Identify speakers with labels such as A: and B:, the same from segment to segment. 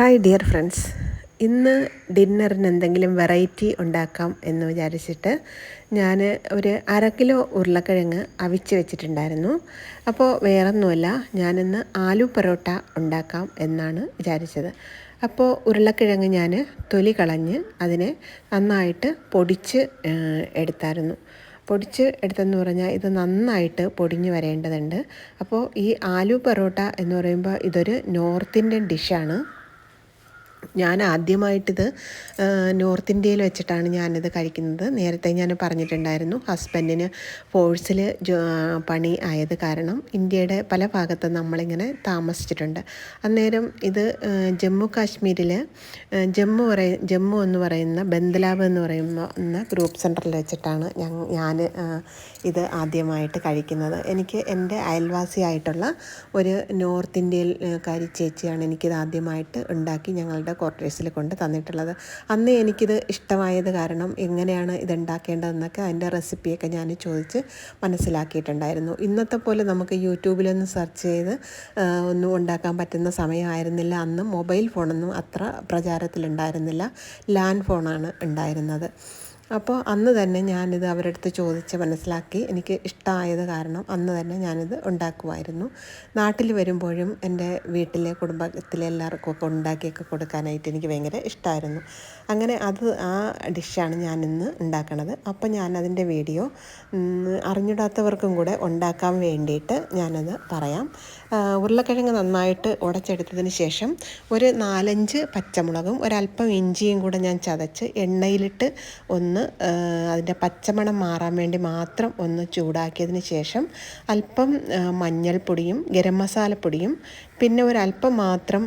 A: Hi dear friends ഇന്ന് ഡിന്നറിന് എന്തെങ്കിലും variety ഉണ്ടാക്കാം എന്ന് വിചാരിച്ചിട്ട് ഞാൻ ഒരു അര കിലോ ഉരുളക്കിഴങ്ങ് അവിച്ച് വെച്ചിട്ടുണ്ടായിരുന്നു. അപ്പോൾ വേറൊന്നുമല്ല ഞാനിന്ന് ആലു പൊറോട്ട ഉണ്ടാക്കാം എന്നാണ് വിചാരിച്ചത്. അപ്പോൾ ഉരുളക്കിഴങ്ങ് ഞാൻ തൊലി കളഞ്ഞ് അതിനെ നന്നായിട്ട് പൊടിച്ച് എടുത്തായിരുന്നു. പൊടിച്ച് എടുത്തെന്ന് പറഞ്ഞാൽ ഇത് നന്നായിട്ട് പൊടിഞ്ഞ് വരേണ്ടതുണ്ട്. അപ്പോൾ ഈ ആലു പൊറോട്ട എന്ന് പറയുമ്പോൾ ഇതൊരു നോർത്ത് ഇന്ത്യൻ ഡിഷാണ് ഞാൻ ആദ്യമായിട്ടിത് നോർത്ത് ഇന്ത്യയിൽ വെച്ചിട്ടാണ് ഞാനിത് കഴിക്കുന്നത്. നേരത്തെ ഞാൻ പറഞ്ഞിട്ടുണ്ടായിരുന്നു ഹസ്ബൻഡിന് ഫോഴ്സിൽ പണി ആയത് കാരണം ഇന്ത്യയുടെ പല ഭാഗത്തും നമ്മളിങ്ങനെ താമസിച്ചിട്ടുണ്ട്. അന്നേരം ഇത് ജമ്മു കാശ്മീരിൽ ജമ്മു പറയ ജമ്മു എന്ന് പറയുന്ന ബന്ദലാബ് എന്ന് പറയുന്ന ഗ്രൂപ്പ് സെന്ററിൽ വെച്ചിട്ടാണ് ഞാൻ ഇത് ആദ്യമായിട്ട് കഴിക്കുന്നത്. എനിക്ക് എന്റെ അയൽവാസിയായിട്ടുള്ള ഒരു നോർത്ത് ഇന്ത്യയിൽ കാരി ചേച്ചിയാണ് എനിക്കിത് ആദ്യമായിട്ട് ഉണ്ടാക്കി ഞങ്ങളുടെ ക്വാർട്ടേഴ്സിൽ കൊണ്ട് തന്നിട്ടുള്ളത്. അന്ന് എനിക്കിത് ഇഷ്ടമായത് കാരണം എങ്ങനെയാണ് ഇത് ഉണ്ടാക്കേണ്ടതെന്നൊക്കെ അതിന്റെ റെസിപ്പിയൊക്കെ ഞാൻ ചോദിച്ച് മനസ്സിലാക്കിയിട്ടുണ്ടായിരുന്നു. ഇന്നത്തെ പോലെ നമുക്ക് യൂട്യൂബിലൊന്ന് സെർച്ച് ചെയ്ത് ഒന്നും ഉണ്ടാക്കാൻ പറ്റുന്ന സമയമായിരുന്നില്ല. അന്ന് മൊബൈൽ ഫോണൊന്നും അത്ര പ്രചാരത്തിലുണ്ടായിരുന്നില്ല. ലാൻഡ് ഫോണാണ് ഉണ്ടായിരുന്നത്. അപ്പോൾ അന്ന് തന്നെ ഞാനിത് അവരുടെ അടുത്ത് ചോദിച്ച് മനസ്സിലാക്കി എനിക്ക് ഇഷ്ടമായത് കാരണം അന്ന് തന്നെ ഞാനിത് ഉണ്ടാക്കുമായിരുന്നു. നാട്ടിൽ വരുമ്പോഴും എന്റെ വീട്ടിലെ കുടുംബത്തിലെ എല്ലാവർക്കും ഒക്കെ ഉണ്ടാക്കിയൊക്കെ കൊടുക്കാനായിട്ട് എനിക്ക് ഭയങ്കര ഇഷ്ടമായിരുന്നു അങ്ങനെ അത് ആ ഡിഷാണ് ഞാനിന്ന് ഉണ്ടാക്കണത്. അപ്പോൾ ഞാനതിന്റെ വീഡിയോ അറിഞ്ഞിടാത്തവർക്കും കൂടെ ഉണ്ടാക്കാൻ വേണ്ടിയിട്ട് ഞാനത് പറയാം. ഉരുളക്കിഴങ്ങ് നന്നായിട്ട് ഉടച്ചെടുത്തതിന് ശേഷം ഒരു നാലഞ്ച് പച്ചമുളകും ഒരല്പം ഇഞ്ചിയും കൂടെ ഞാൻ ചതച്ച് എണ്ണയിലിട്ട് ഒന്ന് അതിന്റെ പച്ചമണം മാറാൻ വേണ്ടി മാത്രം ഒന്ന് ചൂടാക്കിയതിന് ശേഷം അല്പം മഞ്ഞൾപ്പൊടിയും ഗരം മസാലപ്പൊടിയും പിന്നെ ഒരല്പം മാത്രം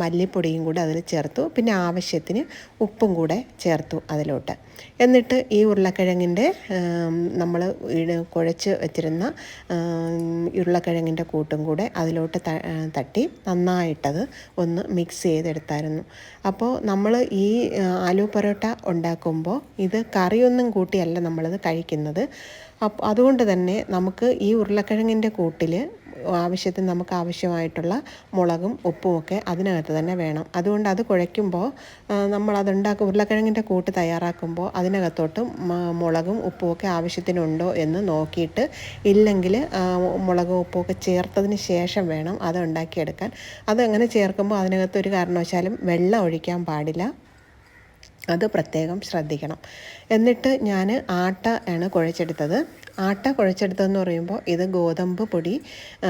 A: മല്ലിപ്പൊടിയും കൂടെ അതിൽ ചേർത്തു. പിന്നെ ആവശ്യത്തിന് ഉപ്പും കൂടെ ചേർത്തു അതിലോട്ട്. എന്നിട്ട് ഈ ഉരുളക്കിഴങ്ങിന്റെ നമ്മൾ കുഴച്ച് വെച്ചിരുന്ന ഉരുളക്കിഴങ്ങിന്റെ കൂട്ടും കൂടെ അതിലോട്ട് തട്ടി നന്നായിട്ടത് ഒന്ന് മിക്സ് ചെയ്തെടുത്തായിരുന്നു. അപ്പോൾ നമ്മൾ ഈ ആലു പൊറോട്ട ഉണ്ടാക്കുമ്പോൾ ഇത് കറിയൊന്നും കൂട്ടിയല്ല നമ്മളത് കഴിക്കുന്നത്. അപ്പോൾ അതുകൊണ്ട് തന്നെ നമുക്ക് ഈ ഉരുളക്കിഴങ്ങിന്റെ കൂട്ടിൽ ആവശ്യത്തിന് നമുക്ക് ആവശ്യമായിട്ടുള്ള മുളകും ഉപ്പും ഒക്കെ അതിനകത്ത് തന്നെ വേണം. അതുകൊണ്ട് അത് കുഴയ്ക്കുമ്പോൾ നമ്മൾ ഉണ്ടാക്കും. ഉരുളക്കിഴങ്ങിന്റെ കൂട്ട് തയ്യാറാക്കുമ്പോൾ അതിനകത്തോട്ട് മുളകും ഉപ്പുമൊക്കെ ആവശ്യത്തിനുണ്ടോ എന്ന് നോക്കിയിട്ട് ഇല്ലെങ്കിൽ മുളകും ഉപ്പും ഒക്കെ ചേർത്തതിന് ശേഷം വേണം അത് ഉണ്ടാക്കിയെടുക്കാൻ. അത് ചേർക്കുമ്പോൾ അതിനകത്ത് ഒരു കാരണവശാലും വെള്ളം ഒഴിക്കാൻ പാടില്ല. അത് പ്രത്യേകം ശ്രദ്ധിക്കണം. എന്നിട്ട് ഞാൻ ആട്ട ആണ് കുഴച്ചെടുത്തത്. ആട്ട കുഴച്ചെടുത്തതെന്ന് പറയുമ്പോൾ ഇത് ഗോതമ്പ് പൊടി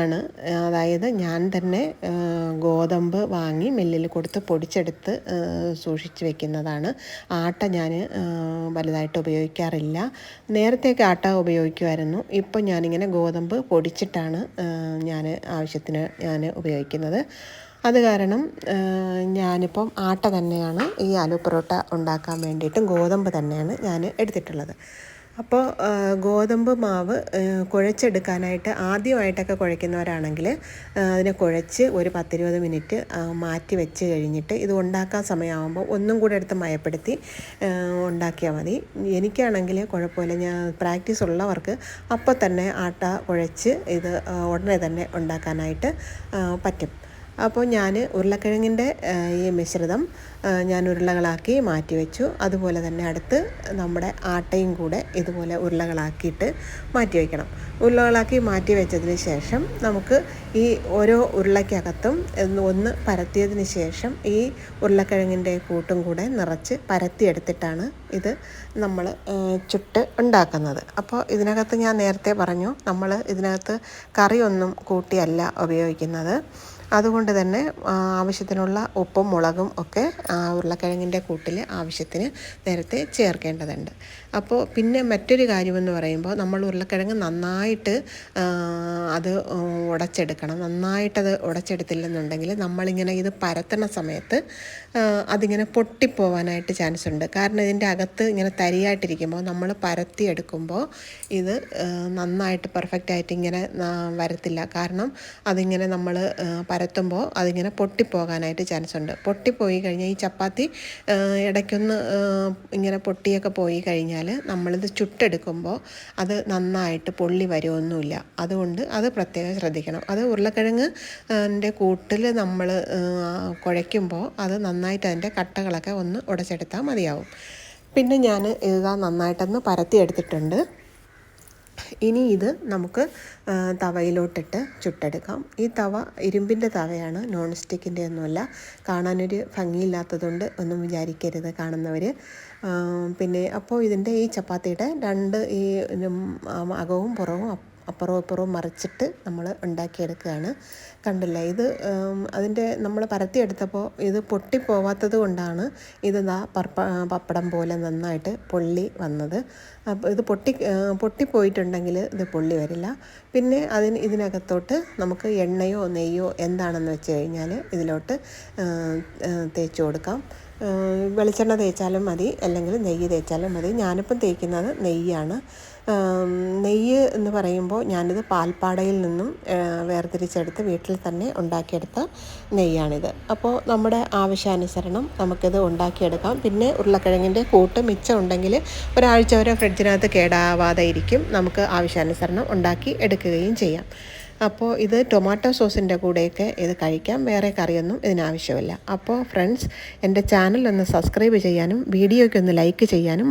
A: ആണ്. അതായത് ഞാൻ തന്നെ ഗോതമ്പ് വാങ്ങി മില്ലിൽ കൊടുത്ത് പൊടിച്ചെടുത്ത് സൂക്ഷിച്ച് വെക്കുന്നതാണ്. ആട്ട ഞാൻ വലുതായിട്ട് ഉപയോഗിക്കാറില്ല. നേരത്തെയൊക്കെ ആട്ട ഉപയോഗിക്കുമായിരുന്നു ഇപ്പോൾ ഞാനിങ്ങനെ ഗോതമ്പ് പൊടിച്ചിട്ടാണ് ഞാൻ ആവശ്യത്തിന് ഞാൻ ഉപയോഗിക്കുന്നത്. അത് കാരണം ഞാനിപ്പം ആട്ട തന്നെയാണ് ഈ ആലു പൊറോട്ട ഉണ്ടാക്കാൻ വേണ്ടിയിട്ടും ഗോതമ്പ് തന്നെയാണ് ഞാൻ എടുത്തിട്ടുള്ളത്. അപ്പോൾ ഗോതമ്പ് മാവ് കുഴച്ചെടുക്കാനായിട്ട് ആദ്യമായിട്ടൊക്കെ കുഴയ്ക്കുന്നവരാണെങ്കിൽ അതിനെ കുഴച്ച് ഒരു പത്തിരുപത് മിനിറ്റ് മാറ്റി വെച്ച് കഴിഞ്ഞിട്ട് ഇത് ഉണ്ടാക്കാൻ സമയമാകുമ്പോൾ ഒന്നും കൂടെ എടുത്ത് മയപ്പെടുത്തി ഉണ്ടാക്കിയാൽ മതി. എനിക്കാണെങ്കിൽ കുഴപ്പമില്ല. ഞാൻ പ്രാക്ടീസ് ഉള്ളവർക്ക് അപ്പോൾ തന്നെ ആട്ട കുഴച്ച് ഇത് ഉടനെ തന്നെ ഉണ്ടാക്കാനായിട്ട് പറ്റും. അപ്പോൾ ഞാൻ ഉരുളക്കിഴങ്ങിന്റെ ഈ മിശ്രിതം ഞാൻ ഉരുളകളാക്കി മാറ്റി വെച്ചു. അതുപോലെ തന്നെ അടുത്ത് നമ്മുടെ ആട്ടയും കൂടെ ഇതുപോലെ ഉരുളകളാക്കിയിട്ട് മാറ്റി വയ്ക്കണം ഉരുളകളാക്കി മാറ്റി വെച്ചതിന് ശേഷം നമുക്ക് ഈ ഓരോ ഉരുളയ്ക്കകത്തും ഒന്ന് പരത്തിയതിന് ശേഷം ഈ ഉരുളക്കിഴങ്ങിന്റെ കൂട്ടും കൂടെ നിറച്ച് പരത്തിയെടുത്തിട്ടാണ് ഇത് നമ്മൾ ചുട്ട് ഉണ്ടാക്കുന്നത്. അപ്പോൾ ഇതിനകത്ത് ഞാൻ നേരത്തെ പറഞ്ഞു നമ്മൾ ഇതിനകത്ത് കറിയൊന്നും കൂട്ടിയല്ല ഉപയോഗിക്കുന്നത്. അതുകൊണ്ട് തന്നെ ആവശ്യത്തിനുള്ള ഉപ്പും മുളകും ഒക്കെ ഉരുളക്കിഴങ്ങിന്റെ കൂട്ടിൽ ആവശ്യത്തിന് നേരത്തെ ചേർക്കേണ്ടതുണ്ട്. അപ്പോൾ പിന്നെ മറ്റൊരു കാര്യമെന്ന് പറയുമ്പോൾ നമ്മൾ ഉരുളക്കിഴങ്ങ് നന്നായിട്ട് അത് ഉടച്ചെടുക്കണം. നന്നായിട്ടത് ഉടച്ചെടുത്തില്ലെന്നുണ്ടെങ്കിൽ നമ്മളിങ്ങനെ ഇത് പരത്തണ സമയത്ത് അതിങ്ങനെ പൊട്ടിപ്പോവാനായിട്ട് ചാൻസ് ഉണ്ട് കാരണം ഇതിന്റെ അകത്ത് ഇങ്ങനെ തരിയായിട്ടിരിക്കുമ്പോൾ നമ്മൾ പരത്തി എടുക്കുമ്പോൾ ഇത് നന്നായിട്ട് പെർഫെക്റ്റ് ആയിട്ട് ഇങ്ങനെ വരത്തില്ല. കാരണം അതിങ്ങനെ നമ്മൾ പരത്തുമ്പോൾ അതിങ്ങനെ പൊട്ടിപ്പോകാനായിട്ട് ചാൻസ് ഉണ്ട് പൊട്ടിപ്പോയി കഴിഞ്ഞാൽ ഈ ചപ്പാത്തി ഇടയ്ക്കൊന്ന് ഇങ്ങനെ പൊട്ടിയൊക്കെ പോയി കഴിഞ്ഞാൽ നമ്മളിത് ചുട്ടെടുക്കുമ്പോൾ അത് നന്നായിട്ട് പൊള്ളി വരുമൊന്നുമില്ല അതുകൊണ്ട് അത് പ്രത്യേകം ശ്രദ്ധിക്കണം. അത് ഉരുളക്കിഴങ്ങ് എന്റെ കൂട്ടിൽ നമ്മൾ കുഴയ്ക്കുമ്പോൾ അത് നന്നായിട്ട് അതിന്റെ കട്ടകളൊക്കെ ഒന്ന് ഉടച്ചെടുത്താൽ മതിയാവും. പിന്നെ ഞാൻ ഇതാ നന്നായിട്ടൊന്ന് പരത്തി എടുത്തിട്ടുണ്ട് ഇനി ഇത് നമുക്ക് തവയിലോട്ടിട്ട് ചുട്ടെടുക്കാം. ഈ തവ ഇരുമ്പിന്റെ തവയാണ് നോൺ സ്റ്റിക്കിന്റെ ഒന്നുമല്ല. കാണാനൊരു ഭംഗിയില്ലാത്തതുകൊണ്ട് ഒന്നും വിചാരിക്കരുത് കാണുന്നവർ പിന്നെ അപ്പോൾ ഇതിന്റെ ഈ ചപ്പാത്തിയുടെ രണ്ട് ഈ അകവും പുറവും അപ്പുറവും ഇപ്പുറവും മറിച്ചിട്ട് നമ്മൾ ഉണ്ടാക്കിയെടുക്കുകയാണ്. കണ്ടില്ലേ? ഇത് അതിന്റെ നമ്മൾ പരത്തിയെടുത്തപ്പോൾ ഇത് പൊട്ടിപ്പോവാത്തത് കൊണ്ടാണ് ഇത് പർപ്പ പപ്പടം പോലെ നന്നായിട്ട് പൊള്ളി വന്നത്. അപ്പോൾ ഇത് പൊട്ടി പൊട്ടിപ്പോയിട്ടുണ്ടെങ്കിൽ ഇത് പൊള്ളി വരില്ല. പിന്നെ അതിന് ഇതിനകത്തോട്ട് നമുക്ക് എണ്ണയോ നെയ്യോ എന്താണെന്ന് വെച്ച് കഴിഞ്ഞാൽ ഇതിലോട്ട് തേച്ച് കൊടുക്കാം. വെളിച്ചെണ്ണ തേച്ചാലും മതി അല്ലെങ്കിൽ നെയ്യ് തേച്ചാലും മതി. ഞാനിപ്പം തേക്കുന്നത് നെയ്യാണ്. നെയ്യ് എന്ന് പറയുമ്പോൾ ഞാനിത് പാൽപ്പാടയിൽ നിന്നും വേർതിരിച്ചെടുത്ത് വീട്ടിൽ തന്നെ ഉണ്ടാക്കിയെടുത്ത നെയ്യാണിത്. അപ്പോൾ നമ്മുടെ ആവശ്യാനുസരണം നമുക്കിത് ഉണ്ടാക്കിയെടുക്കാം. പിന്നെ ഉരുളക്കിഴങ്ങിന്റെ കൂട്ട് മിച്ചം ഉണ്ടെങ്കിൽ ഒരാഴ്ച വരെ ഫ്രിഡ്ജിനകത്ത് കേടാവാതെ ഇരിക്കും. നമുക്ക് ആവശ്യാനുസരണം ഉണ്ടാക്കി എടുക്കുകയും ചെയ്യാം. അപ്പോൾ ഇത് ടൊമാറ്റോ സോസിന്റെ കൂടെയൊക്കെ ഇത് കഴിക്കാം. വേറെ കറിയൊന്നും ഇതിനാവശ്യമില്ല. അപ്പോൾ ഫ്രണ്ട്സ് എന്റെ ചാനൽ ഒന്ന് സബ്സ്ക്രൈബ് ചെയ്യാനും വീഡിയോയ്ക്ക് ഒന്ന് ലൈക്ക് ചെയ്യാനും